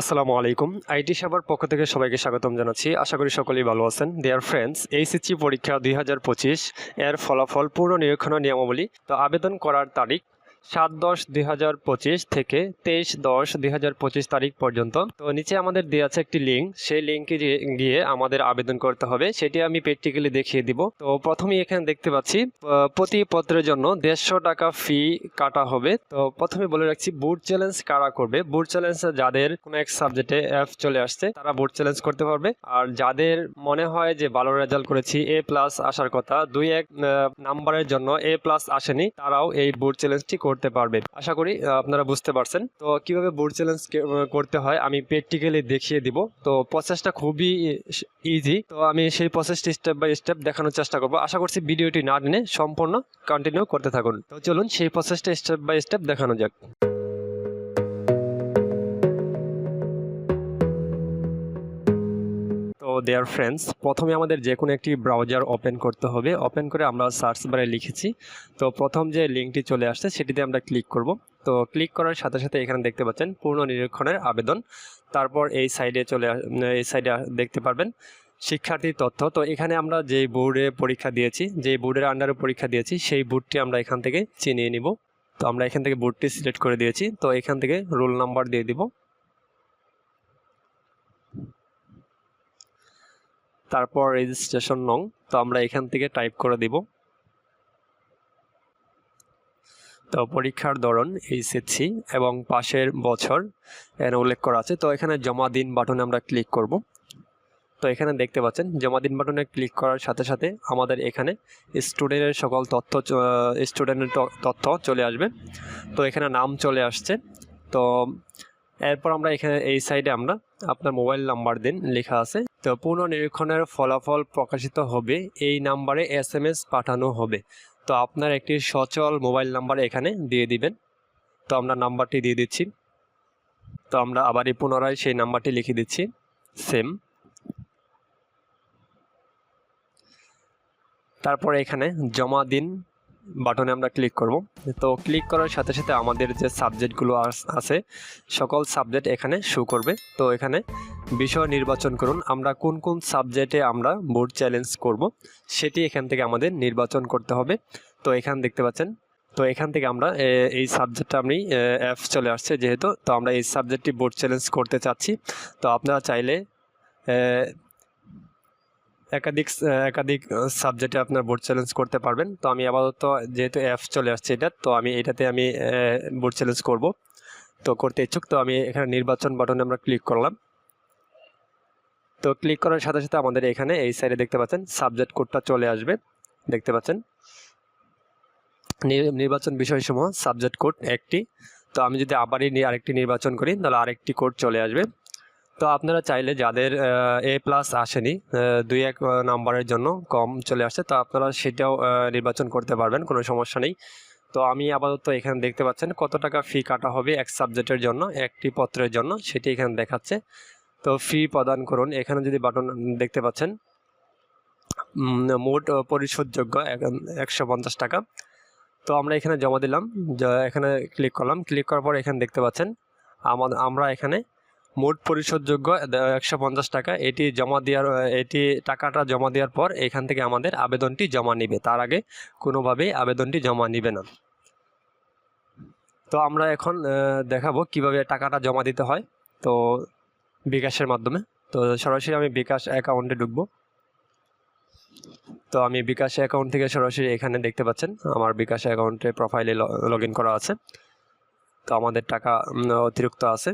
আসসালামু আলাইকুম। আইটি সেবার পক্ষ থেকে সবাইকে স্বাগতম জানাচ্ছি। আশা করি সকলেই ভালো আছেন। দেয়ার ফ্রেন্ডস এইচএসসি পরীক্ষা দুই হাজার পঁচিশ এর ফলাফল পূর্ণ নিরীক্ষণ নিয়মাবলী। তো আবেদন করার তারিখ সাত দশ দুই হাজার পঁচিশ থেকে তেইশ দশ দুই হাজার পঁচিশ তারিখ পর্যন্ত। তো নিচে আমাদের দেওয়া আছে একটি লিঙ্ক সেই লিঙ্কে গিয়ে আমাদের আবেদন করতে হবে। সেটি আমি প্র্যাকটিক্যালি দেখিয়ে দিব। তো প্রথমেই এখানে দেখতে পাচ্ছি প্রতি পত্রের জন্য দেড়শো টাকা ফি কাটা হবে। তো প্রথমে বলে রাখছি বুট চ্যালেঞ্জ কারা করবে? বুট চ্যালেঞ্জ যাদের কোনো এক সাবজেক্টে এফ চলে আসছে, তারা বুট চ্যালেঞ্জ করতে পারবে। আর যাদের মনে হয় যে ভালো রেজাল্ট করেছি এ প্লাস আসার কথা, দুই এক নাম্বারের জন্য এ প্লাস আসেনি, তারাও এই বুট চ্যালেঞ্জটি করতে পারবে। আশা করি আপনারা বুঝতে পারছেন। তো কীভাবে বোর্ড চ্যালেঞ্জ করতে হয়, আমি প্র্যাকটিক্যালি দেখিয়ে দিব। তো প্রসেসটা খুবই ইজি তো আমি সেই প্রসেসটি স্টেপ বাই স্টেপ দেখানোর চেষ্টা করব। আশা করছি ভিডিওটি না টেনে সম্পূর্ণ কন্টিনিউ করতে থাকুন। তো চলুন, সেই প্রসেসটা স্টেপ বাই স্টেপ দেখানো যাক। তো দেয়ার ফ্রেন্ডস প্রথমে আমাদের যে কোনো একটি ব্রাউজার ওপেন করতে হবে। ওপেন করে আমরা সার্চ বারে লিখেছি। তো প্রথম যে লিঙ্কটি চলে আসছে, সেটিতে আমরা ক্লিক করব। তো ক্লিক করার সাথে সাথে এখানে দেখতে পাচ্ছেন পূর্ণ নিরীক্ষণের আবেদন। তারপর এই সাইডে চলে এই সাইডে দেখতে পারবেন শিক্ষার্থীর তথ্য। তো এখানে আমরা যে বোর্ডে পরীক্ষা দিয়েছি, যে বোর্ডের আন্ডারে পরীক্ষা দিয়েছি, সেই বোর্ডটি আমরা এখান থেকে চিনিয়ে নিব। তো আমরা এখান থেকে বোর্ডটি সিলেক্ট করে দিয়েছি। তো এখান থেকে রোল নাম্বার দিয়ে দিব। তারপর রেজিস্ট্রেশন নং, তো আমরা এখান থেকে টাইপ করে দিব। তো পরীক্ষার ধরন এইচএসসি এবং পাশের বছর এখানে উল্লেখ করা আছে। তো এখানে জমা দিন বাটনে আমরা ক্লিক করব। তো এখানে দেখতে পাচ্ছেন, জমা দিন বাটনে ক্লিক করার সাথে সাথে আমাদের এখানে স্টুডেন্টের সকল তথ্য স্টুডেন্টের তথ্য চলে আসবে। তো এখানে নাম চলে আসছে। তো এরপর আমরা এখানে, এই সাইডে আমরা আপনার মোবাইল নাম্বার দিন লেখা আছে। তো পুনর্নিরীক্ষণের ফলাফল প্রকাশিত হবে। এই নাম্বারে এস এম এস পাঠানো হবে। তো আপনার একটি সচল মোবাইল নাম্বার এখানে দিয়ে দিবেন। তো আমরা নাম্বারটি দিয়ে দিচ্ছি। তো আমরা আবারই পুনরায় সেই নাম্বারটি লিখে দিচ্ছি। সেম। তারপর এখানে জমা দিন। বাটনে আমরা ক্লিক করব। তো ক্লিক করার সাথে সাথে আমাদের যে সাবজেক্টগুলো আছে, সকল সাবজেক্ট এখানে শো করবে। তো এখানে বিষয় নির্বাচন করুন। আমরা কোন কোন সাবজেক্টে আমরা বোর্ড চ্যালেঞ্জ করব, সেটি এখান থেকে আমাদের নির্বাচন করতে হবে। তো এখান দেখতে পাচ্ছেন, তো এখান থেকে আমরা এই সাবজেক্টটা আমি অ্যাপ চলে আসছে যেহেতু। তো আমরা এই সাবজেক্টটি বোর্ড চ্যালেঞ্জ করতে চাচ্ছি। তো আপনারা চাইলে একাধিক একাধিক সাবজেক্টে আপনার বোর্ড চ্যালেঞ্জ করতে পারবেন। তো আমি আপাতত যেহেতু অ্যাপ চলে আসছে এটা, তো আমি এটাতে আমি বোর্ড চ্যালেঞ্জ করব। তো করতে ইচ্ছুক, তো আমি এখানে নির্বাচন বাটনে আমরা ক্লিক করলাম। তো ক্লিক করার সাথে সাথে আমাদের এখানে এই সাইডে দেখতে পাচ্ছেন সাবজেক্ট কোডটা চলে আসবে। দেখতে পাচ্ছেন? নির- নির্বাচন বিষয়সমূহ সাবজেক্ট কোড একটি। তো আমি যদি আবারই আরেকটি নির্বাচন করি, তাহলে আরেকটি কোড চলে আসবে। তো আপনারা চাইলে যাদের এ প্লাস আসেনি দুই এক নাম্বারের জন্য কম চলে আসছে তো আপনারা সেটাও নির্বাচন করতে পারবেন, কোনো সমস্যা নেই। তো আমি আপাতত এখানে দেখতে পাচ্ছেন কত টাকা ফি কাটা হবে এক সাবজেক্টের জন্য, একটি পত্রের জন্য, সেটি এখানে দেখাচ্ছে। তো ফি প্রদান করুন, এখানে যদি বাটন দেখতে পাচ্ছেন মোট পরিশোধযোগ্য একশো পঞ্চাশ টাকা। তো আমরা এখানে জমা দিলাম এখানে ক্লিক করলাম ক্লিক করার পর এখানে দেখতে পাচ্ছেন আমরা এখানে মোট পরিশোধযোগ্য একশো পঞ্চাশ টাকা। এটি জমা দেওয়ার এটি টাকাটা জমা দেওয়ার পর এখান থেকে আমাদের আবেদনটি জমা নিবে। তার আগে কোনোভাবেই আবেদনটি জমা নিবে না। তো আমরা এখন দেখাবো কীভাবে টাকাটা জমা দিতে হয়। তো বিকাশের মাধ্যমে। তো সরাসরি আমি বিকাশ অ্যাকাউন্টে ঢুকবো। তো আমি বিকাশ অ্যাকাউন্ট থেকে সরাসরি এখানে দেখতে পাচ্ছেন, আমার বিকাশ অ্যাকাউন্টে প্রোফাইলে লগ করা আছে। তো আমাদের টাকা অতিরিক্ত আছে।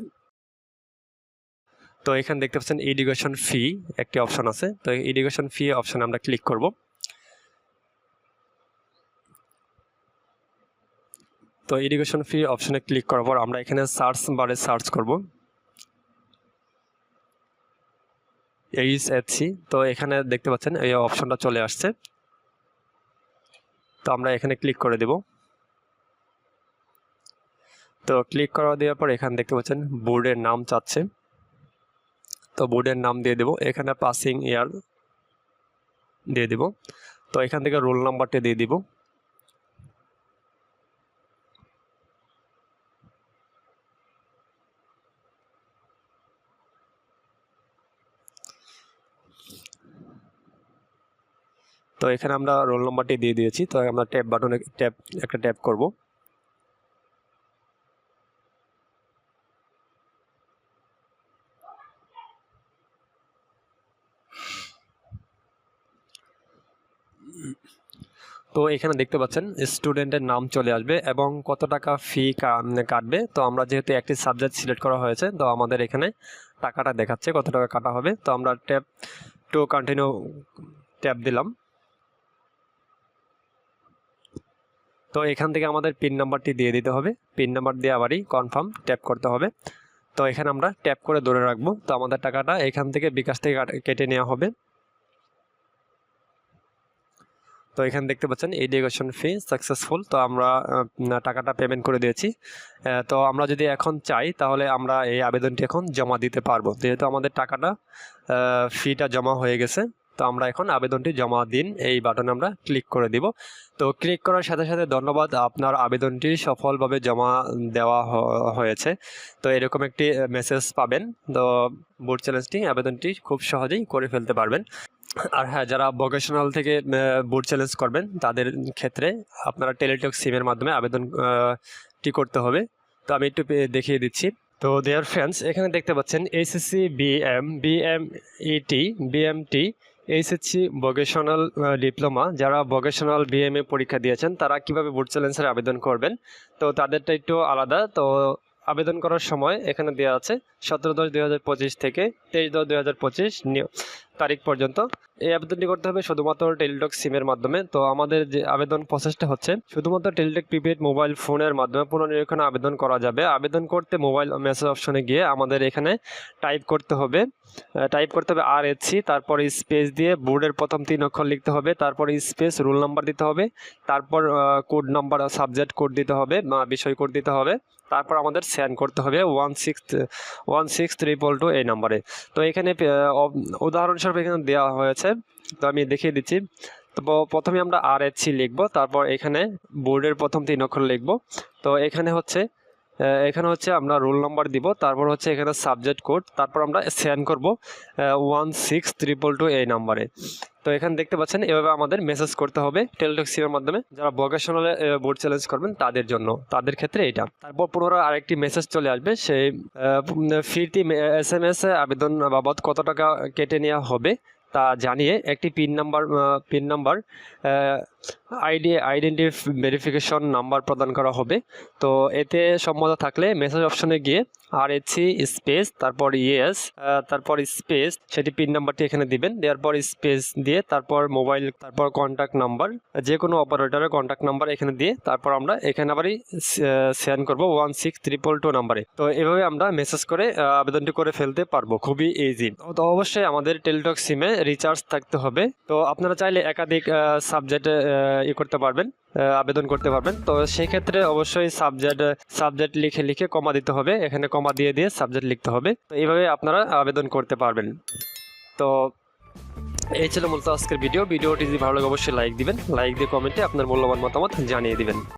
তো এখানে দেখতে পাচ্ছেন এডুকেশন ফি একটি অপশন আছে। তো এডুকেশন ফি অপশনে আমরা ক্লিক করব। তো এডুকেশন ফি অপশনে ক্লিক করার পর আমরা এখানে সার্চ বারে সার্চ করব। এইচ সি তো এখানে দেখতে পাচ্ছেন এই অপশনটা চলে আসছে। তো আমরা এখানে ক্লিক করে দেব। তো ক্লিক করা দেওয়ার পর এখানে দেখতে পাচ্ছেন বোর্ডের নাম চাচ্ছে। তো বোর্ডের নাম দিয়ে দেবো। এখানে পাসিং ইয়ার দিয়ে দেব। তো এখান থেকে রোল নাম্বারটা দিয়ে দিব। তো এখানে আমরা রোল নাম্বারটি দিয়ে দিয়েছি। তো আমরা ট্যাপ বাটনে ট্যাপ একটা ট্যাপ করব। তো এখানে দেখতে পাচ্ছেন স্টুডেন্টের নাম চলে আসবে এবং কত টাকা ফি কাটবে। তো আমরা যেহেতু একটি সাবজেক্ট সিলেক্ট করা হয়েছে, তো আমাদের এখানে টাকাটা দেখাচ্ছে কত টাকা কাটা হবে। তো আমরা ট্যাপ টু কন্টিনিউ ট্যাপ দিলাম। তো এখান থেকে আমাদের পিন নাম্বারটি দিয়ে দিতে হবে। পিন নাম্বার দিয়ে আবারই কনফার্ম ট্যাপ করতে হবে। তো এখানে আমরা ট্যাপ করে ধরে রাখব। তো আমাদের টাকাটা এখান থেকে বিকাশ থেকে কেটে নেওয়া হবে। তো এখানে দেখতে পাচ্ছেন এডুকেশন ফি সাকসেসফুল তো আমরা টাকাটা পেমেন্ট করে দিয়েছি। তো আমরা যদি এখন চাই, তাহলে আমরা এই আবেদনটি এখন জমা দিতে পারব। যেহেতু আমাদের টাকাটা ফিটা জমা হয়ে গেছে, তো আমরা এখন আবেদনটি জমা দিন, এই বাটনে আমরা ক্লিক করে দিব। তো ক্লিক করার সাথে সাথে ধন্যবাদ, আপনার আবেদনটি সফলভাবে জমা দেওয়া হয়েছে। তো এরকম একটি মেসেজ পাবেন। তো বোর্ড চ্যালেঞ্জটি আবেদনটি খুব সহজেই করে ফেলতে পারবেন। আর হ্যাঁ যারা ভোকেশনাল থেকে বোর্ড চ্যালেঞ্জ করবেন, তাদের ক্ষেত্রে আপনারা টেলিটক সিমের মাধ্যমে আবেদন টি করতে হবে। তো আমি একটু দেখিয়ে দিচ্ছি। তো দেয়ার ফ্রেন্ডস এখানে দেখতে পাচ্ছেন HSC BM BM ET BMT HSC vocational diploma যারা ভোকেশনাল বিএমএ পরীক্ষা দিয়েছেন, তারা কীভাবে বোর্ড চ্যালেঞ্জের আবেদন করবেন? তো তাদেরটা একটু আলাদা। তো আবেদন করার সময় এখানে দেওয়া আছে সতেরো দশ দুই থেকে তেইশ দশ দুই তারিখ পর্যন্ত। এই আবেদনটি করতে হবে শুধুমাত্র টেলিটক সিমের মাধ্যমে। তো আমাদের যে আবেদন প্রসেসটা হচ্ছে, শুধুমাত্র টেলিটক প্রিপেড মোবাইল ফোনের মাধ্যমে পুনর্নিরীক্ষণ আবেদন করা যাবে। আবেদন করতে মোবাইল মেসেজ অপশনে গিয়ে আমাদের এখানে টাইপ করতে হবে। টাইপ করতে হবে আর এসি তারপর স্পেস দিয়ে বোর্ডের প্রথম তিন অক্ষর লিখতে হবে, তারপর স্পেস, রোল নাম্বার দিতে হবে, তারপর কোড নাম্বার, সাবজেক্ট কোড দিতে হবে বা বিষয় কোড দিতে হবে, তারপর আমাদের সেন্ড করতে হবে one six one six triple two এই নাম্বারে। তো এখানে উদাহরণস্বরূপ এখানে দেওয়া হয়েছে তো আমি দেখিয়ে দিচ্ছি। তো প্রথমে আমরা আর এইচ সি লিখব, তারপর এখানে বোর্ডের প্রথম তিন অক্ষর লিখব। তো এখানে হচ্ছে এখানে হচ্ছে আমরা রোল নাম্বার দিব, তারপর হচ্ছে এখানে সাবজেক্ট কোড, তারপর আমরা সেন্ড করব ওয়ান সিক্স ট্রিপল টু এই নাম্বারে। তো এখানে দেখতে পাচ্ছেন, এভাবে আমাদের মেসেজ করতে হবে টেলিটক সিমের মাধ্যমে। যারা ভোকেশনালে বোর্ড চ্যালেঞ্জ করবেন, তাদের জন্য। তাদের ক্ষেত্রে এটা তারপর পুনরায় আরেকটি মেসেজ চলে আসবে, সেই ফিরতি এস এম এস আবেদন বাবদ কত টাকা কেটে নেওয়া হবে তা জানিয়ে একটি PIN number PIN number ID identity verification number প্রদান করা হবে। তো এতে সম্মত থাকলে মেসেজ অপশনে গিয়ে আর এসি স্পেস তারপর ইয়েস তারপর স্পেস সেটি পিন নাম্বারটি এখানে দিবেন। দেওয়ার পর স্পেস দিয়ে তারপর মোবাইল তারপর কন্ট্যাক্ট নাম্বার যে কোনো অপারেটরের কন্ট্যাক্ট নাম্বার এখানে দিয়ে তারপর আমরা এখানে আবারই সেন্ড করব ওয়ান সিক্স ট্রিপল টু নাম্বারে তো এভাবে আমরা মেসেজ করে আবেদনটি করে ফেলতে পারব। খুবই ইজি তো অবশ্যই আমাদের টেলিটক সিমে রিচার্জ থাকতে হবে। তো আপনারা চাইলে একাধিক সাবজেক্টে ই করতে পারবেন আবেদন করতে পারবেন। তো সেক্ষেত্রে অবশ্যই সাবজেক্ট সাবজেক্ট লিখে লিখে কমা দিতে হবে। এখানে কমা দিয়ে দিয়ে সাবজেক্ট লিখতে হবে। তো এইভাবে আপনারা আবেদন করতে পারবেন। তো এই ছিল মূলত আজকের ভিডিও ভিডিওটি যদি ভালো লাগে, অবশ্যই লাইক দিবেন। লাইক দিয়ে কমেন্টে আপনার মূল্যবান মতামত জানিয়ে দিবেন।